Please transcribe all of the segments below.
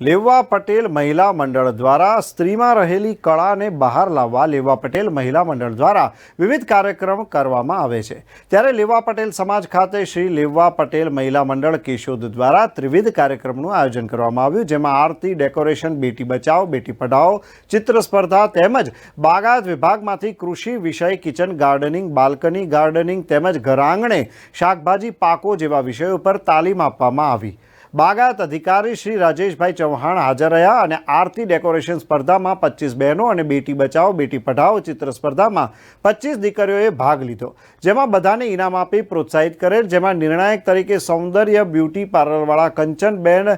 લેવા પટેલ મહિલા મંડળ દ્વારા સ્ત્રીમાં રહેલી કળાને બહાર લાવવા લેવા પટેલ મહિલા મંડળ દ્વારા વિવિધ કાર્યક્રમ કરવામાં આવે છે. ત્યારે લેવા પટેલ સમાજ ખાતે શ્રી લેવા પટેલ મહિલા મંડળ કેશોદ દ્વારા ત્રિવિધ કાર્યક્રમનું આયોજન કરવામાં આવ્યું, જેમાં આરતી, ડેકોરેશન, બેટી બચાવો, બેટી પઢાઓ, ચિત્ર સ્પર્ધા તેમજ બાગાયત વિભાગમાંથી કૃષિ, વિષય, કિચન ગાર્ડનિંગ, બાલ્કની ગાર્ડનિંગ તેમજ ઘરઆંગણે શાકભાજી પાકો જેવા વિષયો પર તાલીમ આપવામાં આવી. બાગાયત અધિકારી શ્રી રાજેશભાઈ ચૌહાણ હાજર રહ્યા અને આરતી ડેકોરેશન સ્પર્ધામાં પચીસ બહેનો અને બેટી બચાવો બેટી પઢાઓ ચિત્ર સ્પર્ધામાં પચીસ દીકરીઓએ ભાગ લીધો. જેમાં બધાને ઇનામ આપી પ્રોત્સાહિત કરેલ, જેમાં નિર્ણાયક તરીકે સૌંદર્ય બ્યુટી પાર્લરવાળા કંચનબેન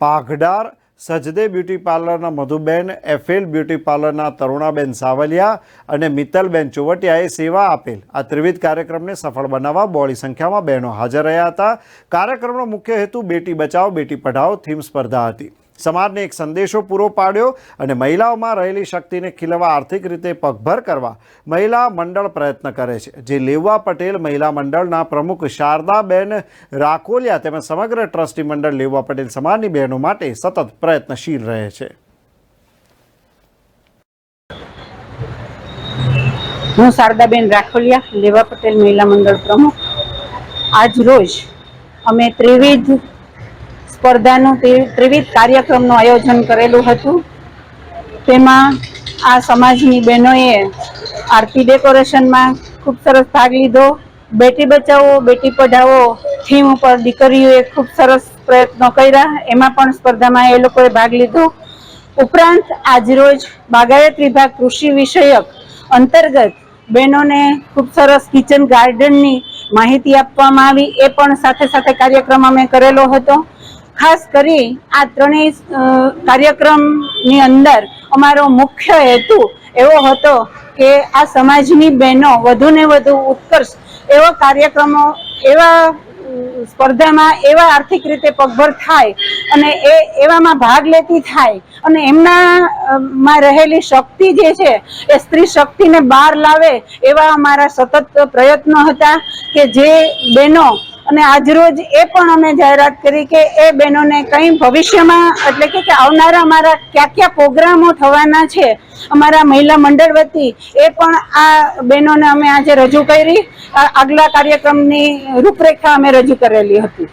પાઘડાર સજદે બ્યુટી પાર્લરના મધુબેન, એફએલ બ્યુટી પાર્લરના તરુણાબેન સાવલિયા અને મિત્તલબેન ચોવટિયાએ સેવા આપેલ. આ ત્રિવિધ કાર્યક્રમને સફળ બનાવવા બોળી સંખ્યામાં બહેનો હાજર રહ્યા હતા. કાર્યક્રમનો મુખ્ય હેતુ બેટી બચાવો, બેટી પઢાઓ, થીમ સ્પર્ધા હતી. સમાજને એક સંદેશો પૂરો પાડ્યો અને મહિલાઓમાં રહેલી શક્તિને ખીલવા આર્થિક રીતે પગભર કરવા મહિલા મંડળ પ્રયત્ન કરે છે. જે લેવા પટેલ મહિલા મંડળના પ્રમુખ શારદાબેન રાખોલિયા તેમજ સમગ્ર ટ્રસ્ટી મંડળ લેવા પટેલ સમાજની બહેનો માટે સતત પ્રયત્નશીલ રહે છે. હું શારદાબેન રાખોલિયા, લેવા પટેલ મહિલા મંડળ પ્રમુખ. આજ રોજ અમે ત્રિવિધ સ્પર્ધાનું ત્રિ- ત્રિવિધ કાર્યક્રમનું આયોજન કરેલું હતું. તેમાં આ સમાજની બહેનોએ આરતી ડેકોરેશનમાં ખૂબ સરસ ભાગ લીધો. બેટી બચાવો, બેટી પઢાવો થીમ ઉપર દીકરીઓએ ખૂબ સરસ પ્રયત્નો કર્યા. એમાં પણ સ્પર્ધામાં એ લોકોએ ભાગ લીધો. ઉપરાંત આજરોજ બાગાયત વિભાગ કૃષિ વિષયક અંતર્ગત બહેનોને ખૂબ સરસ કિચન ગાર્ડનની માહિતી આપવામાં આવી. એ પણ સાથે સાથે કાર્યક્રમ અમે કરેલો હતો. ખાસ કરી આ ત્રણેય કાર્યક્રમની અંદર અમારો મુખ્ય હેતુ એવો હતો કે આ સમાજની બહેનો વધુને વધુ ઉત્કર્ષ એવા કાર્યક્રમો, એવા સ્પર્ધામાં એવા આર્થિક રીતે પગભર થાય અને એ, એવામાં ભાગ લેતી થાય અને એમના માં રહેલી શક્તિ જે છે એ સ્ત્રી શક્તિને બહાર લાવે એવા અમારા સતત પ્રયત્નો હતા કે જે બહેનો અને આજરોજ એ પણ અમે જાહેરાત કરી કે એ બહેનોને કંઈ ભવિષ્યમાં, એટલે કે આવનારા અમારા કયા કયા પ્રોગ્રામો થવાના છે, અમારા મહિલા મંડળ વતી, એ પણ આ બહેનોને અમે આજે રજૂ કરી. આગલા કાર્યક્રમની રૂપરેખા અમે રજૂ કરેલી હતી.